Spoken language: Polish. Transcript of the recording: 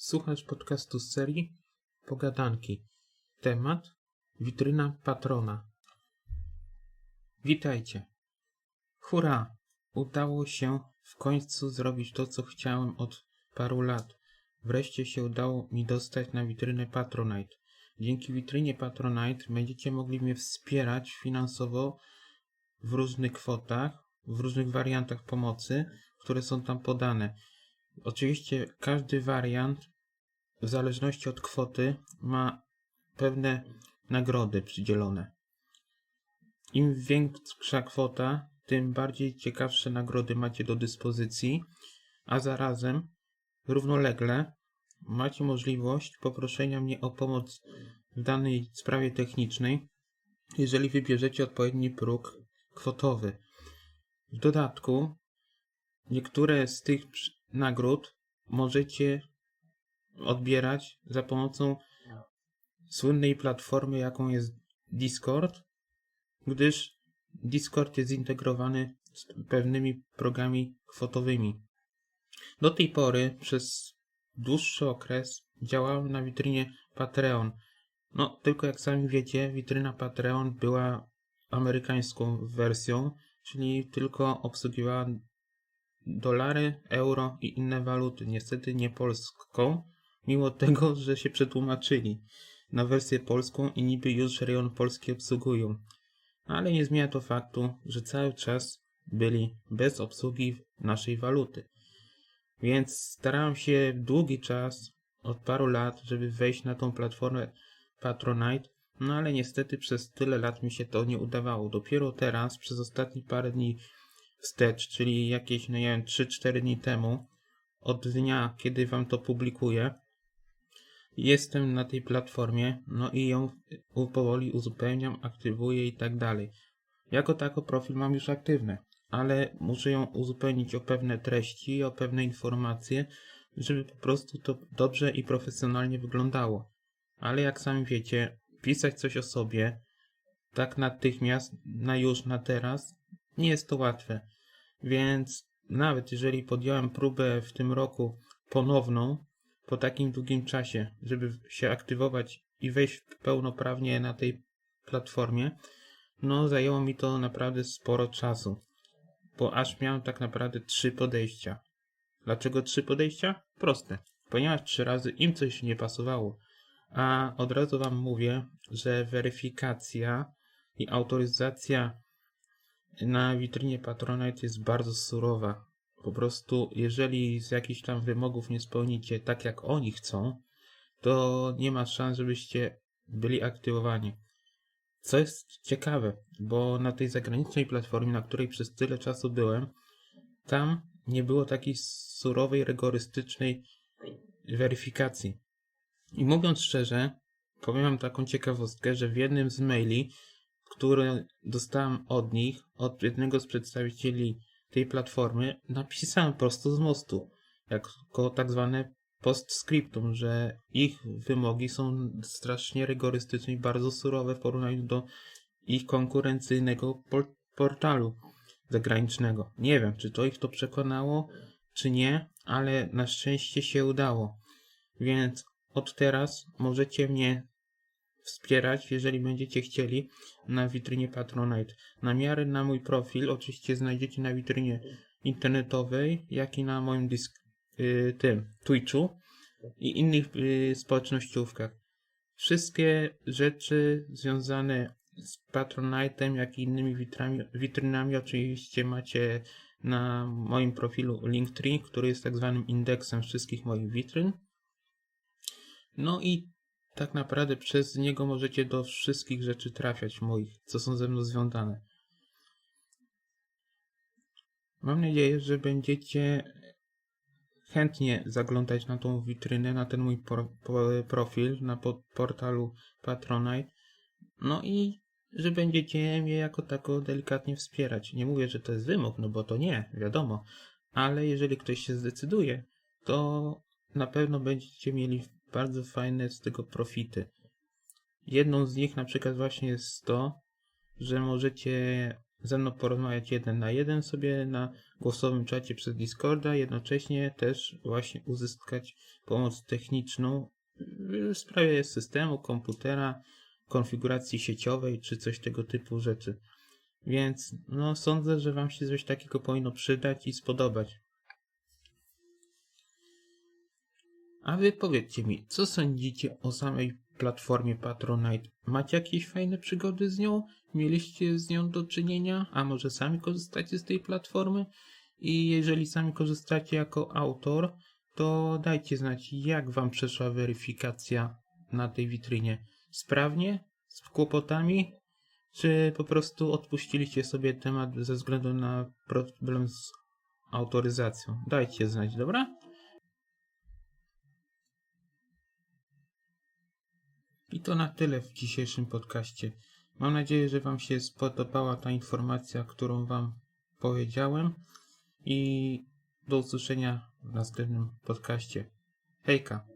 Słuchasz podcastu z serii Pogadanki. Temat Witryna patrona. Witajcie. Hurra! Udało się w końcu zrobić to, co chciałem od paru lat. Wreszcie się udało mi dostać na witrynę Patronite. Dzięki witrynie Patronite będziecie mogli mnie wspierać finansowo w różnych kwotach, w różnych wariantach pomocy, które są tam podane. Oczywiście każdy wariant, w zależności od kwoty, ma pewne nagrody przydzielone. Im większa kwota, tym bardziej ciekawsze nagrody macie do dyspozycji, a zarazem równolegle macie możliwość poproszenia mnie o pomoc w danej sprawie technicznej, jeżeli wybierzecie odpowiedni próg kwotowy. W dodatku niektóre z tych nagród możecie odbierać za pomocą słynnej platformy, jaką jest Discord, gdyż Discord jest zintegrowany z pewnymi progami kwotowymi. Do tej pory przez dłuższy okres działałem na witrynie Patreon. No, tylko jak sami wiecie, witryna Patreon była amerykańską wersją, czyli tylko obsługiwała dolary, euro i inne waluty. Niestety nie polską, mimo tego, że się przetłumaczyli na wersję polską i niby już rejon polski obsługują. Ale nie zmienia to faktu, że cały czas byli bez obsługi naszej waluty. Więc starałem się długi czas, od paru lat, żeby wejść na tą platformę Patronite, no ale niestety przez tyle lat mi się to nie udawało. Dopiero teraz, przez ostatnie parę dni wstecz, czyli jakieś, no nie wiem, 3-4 dni temu, od dnia, kiedy wam to publikuję, jestem na tej platformie, no i ją powoli uzupełniam, aktywuję i tak dalej. Jako tako profil mam już aktywny, ale muszę ją uzupełnić o pewne treści, o pewne informacje, żeby po prostu to dobrze i profesjonalnie wyglądało. Ale jak sami wiecie, pisać coś o sobie tak natychmiast, na już, na teraz, nie jest to łatwe. Więc nawet jeżeli podjąłem próbę w tym roku ponowną, po takim długim czasie, żeby się aktywować i wejść pełnoprawnie na tej platformie, no zajęło mi to naprawdę sporo czasu, bo aż miałem tak naprawdę trzy podejścia. Dlaczego trzy podejścia? Proste. Ponieważ trzy razy im coś nie pasowało. A od razu Wam mówię, że weryfikacja i autoryzacja na witrynie Patronite jest bardzo surowa. Po prostu, jeżeli z jakichś tam wymogów nie spełnicie tak, jak oni chcą, to nie ma szans, żebyście byli aktywowani. Co jest ciekawe, bo na tej zagranicznej platformie, na której przez tyle czasu byłem, tam nie było takiej surowej, rygorystycznej weryfikacji. I mówiąc szczerze, powiem wam taką ciekawostkę, że w jednym z maili które dostałem od nich, od jednego z przedstawicieli tej platformy, napisałem prosto z mostu, jako tak zwane postscriptum, że ich wymogi są strasznie rygorystyczne i bardzo surowe w porównaniu do ich konkurencyjnego portalu zagranicznego. Nie wiem, czy to ich to przekonało, czy nie, ale na szczęście się udało. Więc od teraz możecie mnie wspierać, jeżeli będziecie chcieli, na witrynie Patronite. Namiary na mój profil oczywiście znajdziecie na witrynie internetowej, jak i na moim dysk, y, tym, Twitchu i innych y, społecznościówkach. Wszystkie rzeczy związane z Patronite'em, jak i innymi witrami, witrynami oczywiście macie na moim profilu Linktree, który jest tak zwanym indeksem wszystkich moich witryn. No i tak naprawdę przez niego możecie do wszystkich rzeczy trafiać moich, co są ze mną związane. Mam nadzieję, że będziecie chętnie zaglądać na tą witrynę, na ten mój pro, profil na portalu Patronite. No i że będziecie mnie jako tako delikatnie wspierać. Nie mówię, że to jest wymóg, no bo to nie, wiadomo. Ale jeżeli ktoś się zdecyduje, to na pewno będziecie mieli bardzo fajne z tego profity. Jedną z nich na przykład właśnie jest to, że możecie ze mną porozmawiać jeden na jeden sobie na głosowym czacie przez Discorda, jednocześnie też właśnie uzyskać pomoc techniczną w sprawie systemu, komputera, konfiguracji sieciowej czy coś tego typu rzeczy. Więc no sądzę, że Wam się coś takiego powinno przydać i spodobać. A Wy powiedzcie mi, co sądzicie o samej platformie Patronite? Macie jakieś fajne przygody z nią? Mieliście z nią do czynienia? A może sami korzystacie z tej platformy? I jeżeli sami korzystacie jako autor, to dajcie znać, jak Wam przeszła weryfikacja na tej witrynie. Sprawnie? Z kłopotami? Czy po prostu odpuściliście sobie temat ze względu na problem z autoryzacją? Dajcie znać, dobra? I to na tyle w dzisiejszym podcaście. Mam nadzieję, że Wam się spodobała ta informacja, którą Wam powiedziałem. I do usłyszenia w następnym podcaście. Hejka!